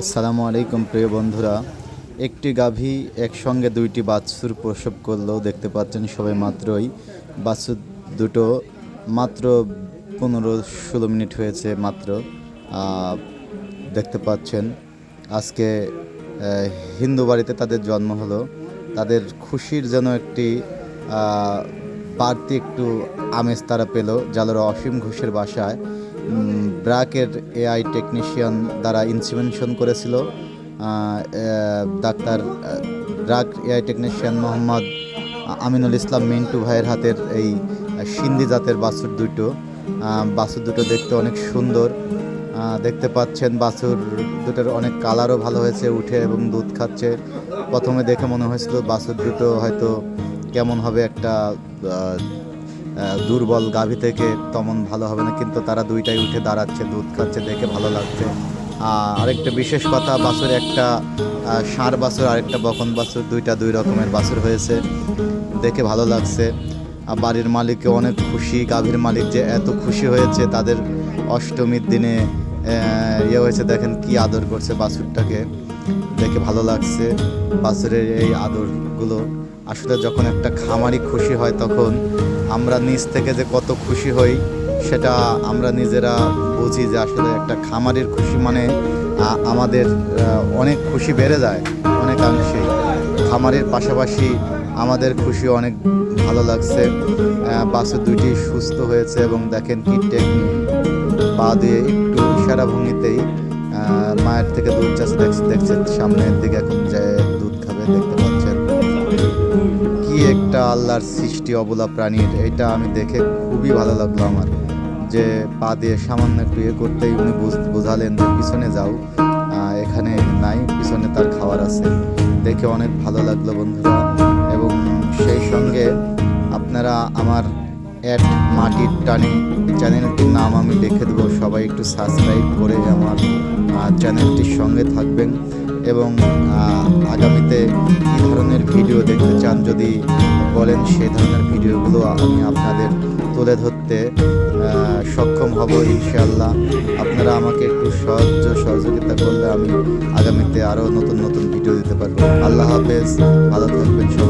আসসালামু আলাইকুম, প্রিয় বন্ধুরা। একটি গাভী একসঙ্গে দুইটি বাছুর প্রসব করলেও দেখতে পাচ্ছেন সবাই মাত্রই। বাছুর দুটো মাত্র পনেরো ষোলো মিনিট হয়েছে মাত্র। দেখতে পাচ্ছেন, আজকে হিন্দু বাড়িতে তাদের জন্ম হলো। তাদের খুশির যেন একটি বাড়তি একটু আমেজ তারা পেল জালোর অসীম ঘোষের বাসায়। ব্রাকের এআই টেকনিশিয়ান দ্বারা ইনসিমেনশন করেছিল doctor BRAC AI technician Mohammad Aminul Islam Mintu ভাইয়ের হাতের এই সিন্ধি জাতের বাছুর দুটো। বাছুর দুটো দেখতে অনেক সুন্দর। দেখতে পাচ্ছেন বাছুর দুটোর অনেক কালারও ভালো হয়েছে, উঠে এবং দুধ খাচ্ছে। প্রথমে দেখে মনে হয়েছিল বাছুর দুটো হয়তো কেমন হবে একটা দুর্বল গাভী থেকে তেমন ভালো হবে না, কিন্তু তারা দুইটাই উঠে দাঁড়াচ্ছে, দুধ খাচ্ছে, দেখে ভালো লাগছে। আর আরেকটা বিশেষ কথা, বাছুর একটা ষাঁড় বাছুর, আরেকটা বকন বাছুর, দুইটা দুই রকমের বাছুর হয়েছে। দেখে ভালো লাগছে। আর বাড়ির মালিককে অনেক খুশি, গাভীর মালিক যে এত খুশি হয়েছে, তাদের অষ্টমীর দিনে ইয়ে হয়েছে, দেখেন কি আদর করছে বাছুরটাকে। দেখে ভালো লাগছে বাছুরের এই আদরগুলো। আসলে যখন একটা খামারি খুশি হয় তখন আমরা নিজ থেকে যে কত খুশি হই, সেটা আমরা নিজেরা বুঝি যে আসলে একটা খামারির খুশি মানে আমাদের অনেক খুশি বেড়ে যায় অনেকাংশেই খামারের পাশাপাশি আমাদের খুশি অনেক ভালো লাগছে বাছুর দুইটি সুস্থ হয়েছে এবং দেখেন কি টেকনিক। পা দিয়ে একটু ইশারা ভঙ্গিতেই মায়ের থেকে দুধ চাষে দেখছে দেখছে সামনের দিকে এখন যায় দুধ খাবে, দেখতে একটা আল্লাহর সৃষ্টি অবলা প্রাণীর, এটা আমি দেখে খুবই ভালো লাগল আমার। যে পা দিয়ে সামান্য একটু ইয়ে করতেই উনি বুঝ- বোঝালেন যে পিছনে যাও এখানে নাই, পিছনে তার খাবার আছে। দেখে অনেক ভালো লাগল বন্ধুরা। এবং সেই সঙ্গে আপনারা আমার অ্যাট মাটির টানে চ্যানেলটির নাম আমি দেখে দেবো, সবাই একটু সাবস্ক্রাইব করে আমার চ্যানেলটির সঙ্গে থাকবেন। এবং আগামীতে কী ধরনের ভিডিও দেখতে চান যদি বলেন সেই ধরনের ভিডিওগুলো আমি আপনাদের তুলে ধরতে সক্ষম হব ইনশাল্লাহ আপনারা আমাকে একটু সাহায্য সহযোগিতা করলে আমি আগামীতে আরও নতুন নতুন ভিডিও দিতে পারব। আল্লাহ হাফেজ, ভালো থাকবেন সবাই।